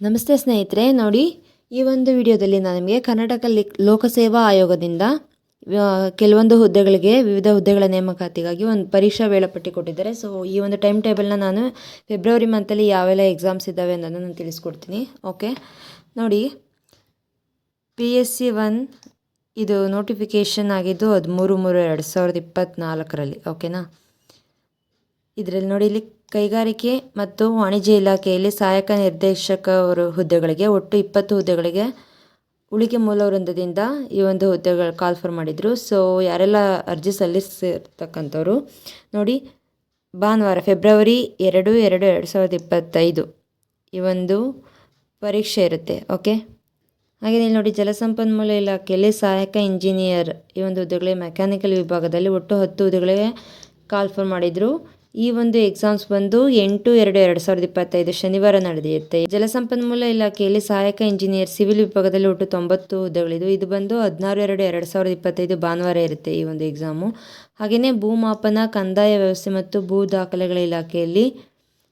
ನಮಸ್ತೆ ಸ್ನೇಹಿತರೆ, ನೋಡಿ, ಈ ಒಂದು ವಿಡಿಯೋದಲ್ಲಿ ನಾನು ನಿಮಗೆ ಕರ್ನಾಟಕ ಲೋಕಸೇವಾ ಆಯೋಗದಿಂದ ಕೆಲವೊಂದು ಹುದ್ದೆಗಳಿಗೆ, ವಿವಿಧ ಹುದ್ದೆಗಳ ನೇಮಕಾತಿಗಾಗಿ ಒಂದು ಪರೀಕ್ಷಾ ವೇಳಾಪಟ್ಟಿ ಕೊಟ್ಟಿದ್ದಾರೆ. ಸೊ ಈ ಒಂದು ಟೈಮ್ ಟೇಬಲ್ನ ನಾನು ಫೆಬ್ರವರಿ ಮಂತಲ್ಲಿ ಯಾವೆಲ್ಲ ಎಕ್ಸಾಮ್ಸ್ ಇದ್ದಾವೆ ಅನ್ನೋದನ್ನು ನಾನು ತಿಳಿಸ್ಕೊಡ್ತೀನಿ. ಓಕೆ ನೋಡಿ ಪಿ ಎಸ್ ಸಿ ಒನ್ ಇದು ನೋಟಿಫಿಕೇಷನ್ ಆಗಿದ್ದು, ಹದಿಮೂರು ಮೂರು ಎರಡು ಸಾವಿರದ ಇಪ್ಪತ್ತ್ನಾಲ್ಕರಲ್ಲಿ ಓಕೆನಾ ಇದರಲ್ಲಿ ನೋಡಿ, ಇಲ್ಲಿ ಕೈಗಾರಿಕೆ ಮತ್ತು ವಾಣಿಜ್ಯ ಇಲಾಖೆಯಲ್ಲಿ ಸಹಾಯಕ ನಿರ್ದೇಶಕ ಅವರು ಹುದ್ದೆಗಳಿಗೆ, ಒಟ್ಟು ಇಪ್ಪತ್ತು ಹುದ್ದೆಗಳಿಗೆ ಉಳಿಕೆ ಮೂಲ ವೃಂದದಿಂದ ಈ ಒಂದು ಹುದ್ದೆಗಳು ಕಾಲ್ಫರ್ ಮಾಡಿದರು. ಸೊ ಯಾರೆಲ್ಲ ಅರ್ಜಿ ಸಲ್ಲಿಸಿರ್ತಕ್ಕಂಥವ್ರು, ನೋಡಿ, ಭಾನುವಾರ, ಫೆಬ್ರವರಿ ಎರಡು ಎರಡು ಎರಡು ಸಾವಿರದ ಇಪ್ಪತ್ತೈದು ಈ ಒಂದು ಪರೀಕ್ಷೆ ಇರುತ್ತೆ ಓಕೆ ಹಾಗೆ ಇಲ್ಲಿ ನೋಡಿ, ಜಲಸಂಪನ್ಮೂಲ ಇಲಾಖೆಯಲ್ಲಿ ಸಹಾಯಕ ಇಂಜಿನಿಯರ್ ಈ ಒಂದು ಹುದ್ದೆಗಳಿಗೆ ಮೆಕ್ಯಾನಿಕಲ್ ವಿಭಾಗದಲ್ಲಿ ಒಟ್ಟು ಹತ್ತು ಹುದ್ದೆಗಳಿಗೆ ಕಾಲ್ಫರ್ ಮಾಡಿದರು. ಈ ಒಂದು ಎಕ್ಸಾಮ್ಸ್ ಬಂದು ಎಂಟು, ಎರಡು ಎರಡು ಸಾವಿರದ ಇಪ್ಪತ್ತೈದು ಶನಿವಾರ ನಡೆದಿರುತ್ತೆ. ಜಲಸಂಪನ್ಮೂಲ ಇಲಾಖೆಯಲ್ಲಿ ಸಹಾಯಕ ಇಂಜಿನಿಯರ್ ಸಿವಿಲ್ ವಿಭಾಗದಲ್ಲಿ ಒಟ್ಟು ತೊಂಬತ್ತು ಹುದ್ದೆಗಳಿದ್ದು, ಇದು ಬಂದು ಹದಿನಾರು, ಎರಡು ಎರಡು ಸಾವಿರದ ಇಪ್ಪತ್ತೈದು ಭಾನುವಾರ ಇರುತ್ತೆ ಈ ಒಂದು ಎಕ್ಸಾಮು ಹಾಗೆಯೇ ಭೂಮಾಪನ, ಕಂದಾಯ ವ್ಯವಸ್ಥೆ ಮತ್ತು ಭೂ ದಾಖಲೆಗಳ ಇಲಾಖೆಯಲ್ಲಿ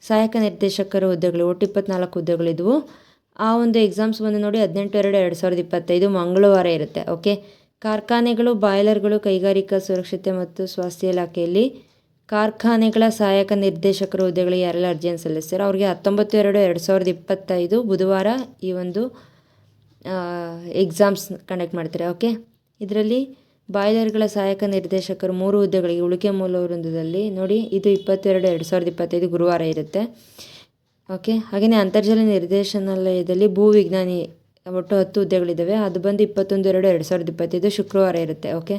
ಸಹಾಯಕ ನಿರ್ದೇಶಕರ ಹುದ್ದೆಗಳು ಒಟ್ಟು ಇಪ್ಪತ್ನಾಲ್ಕು ಹುದ್ದೆಗಳಿದ್ವು. ಆ ಒಂದು ಎಕ್ಸಾಮ್ಸ್ ಬಂದು ನೋಡಿ ಹದಿನೆಂಟು, ಎರಡು ಎರಡು ಸಾವಿರದ ಇಪ್ಪತ್ತೈದು ಮಂಗಳವಾರ ಇರುತ್ತೆ ಓಕೆ ಕಾರ್ಖಾನೆಗಳು, ಬಾಯ್ಲರ್ಗಳು, ಕೈಗಾರಿಕಾ ಸುರಕ್ಷತೆ ಮತ್ತು ಸ್ವಾಸ್ಥ್ಯ ಇಲಾಖೆಯಲ್ಲಿ ಕಾರ್ಖಾನೆಗಳ ಸಹಾಯಕ ನಿರ್ದೇಶಕರ ಹುದ್ದೆಗಳಿಗೆ ಯಾರೆಲ್ಲ ಅರ್ಜಿಯನ್ನು ಸಲ್ಲಿಸ್ತಾರೆ ಅವ್ರಿಗೆ ಹತ್ತೊಂಬತ್ತು ಎರಡು ಎರಡು ಸಾವಿರದ ಇಪ್ಪತ್ತೈದು ಬುಧವಾರ ಈ ಒಂದು ಎಕ್ಸಾಮ್ಸ್ ಕಂಡಕ್ಟ್ ಮಾಡ್ತಾರೆ ಓಕೆ ಇದರಲ್ಲಿ ಬಾಯ್ಲರ್ಗಳ ಸಹಾಯಕ ನಿರ್ದೇಶಕರು ಮೂರು ಹುದ್ದೆಗಳಿಗೆ ಉಳಿಕೆ ಮೂಲ ವೃಂದದಲ್ಲಿ ನೋಡಿ ಇದು ಇಪ್ಪತ್ತೆರಡು ಎರಡು ಸಾವಿರದ ಇಪ್ಪತ್ತೈದು ಗುರುವಾರ ಇರುತ್ತೆ ಓಕೆ ಹಾಗೆಯೇ ಅಂತರ್ಜಲ ನಿರ್ದೇಶನಾಲಯದಲ್ಲಿ ಭೂ ವಿಜ್ಞಾನಿ, ಒಟ್ಟು ಹತ್ತು ಹುದ್ದೆಗಳಿದ್ದಾವೆ. ಅದು ಬಂದು ಇಪ್ಪತ್ತೊಂದು ಎರಡು ಎರಡು ಸಾವಿರದ ಇಪ್ಪತ್ತೈದು ಶುಕ್ರವಾರ ಇರುತ್ತೆ okay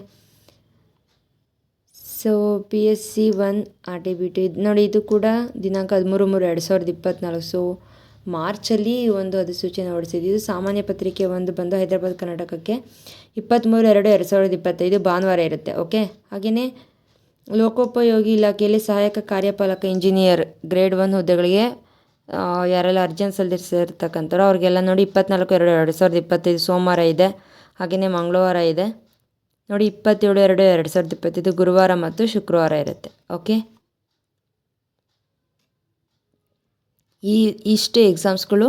so P S C one R T B T, ನೋಡಿ ಇದು ಕೂಡ ದಿನಾಂಕ ಹದಿಮೂರು ಮೂರು, ಎರಡು ಸಾವಿರದ ಇಪ್ಪತ್ತ್ನಾಲ್ಕು ಸೊ ಮಾರ್ಚಲ್ಲಿ ಒಂದು ಅಧಿಸೂಚನೆ ಹೊರಡಿಸಿದ್ದು ಇದು ಸಾಮಾನ್ಯ ಪತ್ರಿಕೆ ಒಂದು ಬಂದು ಹೈದರಾಬಾದ್, ಕರ್ನಾಟಕಕ್ಕೆ ಇಪ್ಪತ್ತ್ಮೂರು ಎರಡು ಎರಡು ಸಾವಿರದ ಇಪ್ಪತ್ತೈದು ಭಾನುವಾರ ಇರುತ್ತೆ. ಓಕೆ ಹಾಗೆಯೇ ಲೋಕೋಪಯೋಗಿ ಇಲಾಖೆಯಲ್ಲಿ ಸಹಾಯಕ ಕಾರ್ಯಪಾಲಕ ಇಂಜಿನಿಯರ್ ಗ್ರೇಡ್ ಒನ್ ಹುದ್ದೆಗಳಿಗೆ ಯಾರೆಲ್ಲ ಅರ್ಜಿಯನ್ನು ಸಲ್ಲಿಸಿರ್ತಕ್ಕಂಥವ್ರು ಅವ್ರಿಗೆಲ್ಲ ನೋಡಿ ಇಪ್ಪತ್ನಾಲ್ಕು, ಎರಡು ಎರಡು ಸಾವಿರದ ಇಪ್ಪತ್ತೈದು ಸೋಮವಾರ ಇದೆ. ಹಾಗೆಯೇ ಮಂಗಳವಾರ ಇದೆ. ನೋಡಿ, ಇಪ್ಪತ್ತೇಳು, ಎರಡು ಎರಡು ಸಾವಿರದ ಇಪ್ಪತ್ತೈದು ಗುರುವಾರ ಮತ್ತು ಶುಕ್ರವಾರ ಇರುತ್ತೆ. ಓಕೆ? ಈ, ಇಷ್ಟು ಎಕ್ಸಾಮ್ಸ್ಗಳು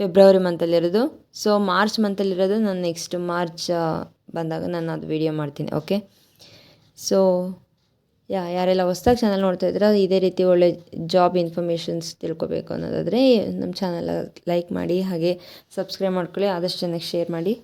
ಫೆಬ್ರವರಿ ಮಂತಲ್ಲಿರೋದು ಸೊ ಮಾರ್ಚ್ ಮಂತಲ್ಲಿರೋದು ನಾನು ನೆಕ್ಸ್ಟ್ ಮಾರ್ಚ್ ಬಂದಾಗ ನಾನು ಅದು ವಿಡಿಯೋ ಮಾಡ್ತೀನಿ. ಓಕೆ? ಸೊ ಯಾ, ಯಾರೆಲ್ಲ ಹೊಸ್ದಾಗಿ ಚಾನಲ್ ನೋಡ್ತಾ ಇದ್ದೀರಾ, ಇದೇ ರೀತಿ ಒಳ್ಳೆ ಜಾಬ್ ಇನ್ಫಾರ್ಮೇಷನ್ಸ್ ತಿಳ್ಕೊಬೇಕು ಅನ್ನೋದಾದರೆ, ನಮ್ಮ ಚಾನಲ್ ಲೈಕ್ ಮಾಡಿ, ಹಾಗೆ ಸಬ್ಸ್ಕ್ರೈಬ್ ಮಾಡ್ಕೊಳ್ಳಿ, ಆದಷ್ಟು ಜನಕ್ಕೆ ಶೇರ್ ಮಾಡಿ.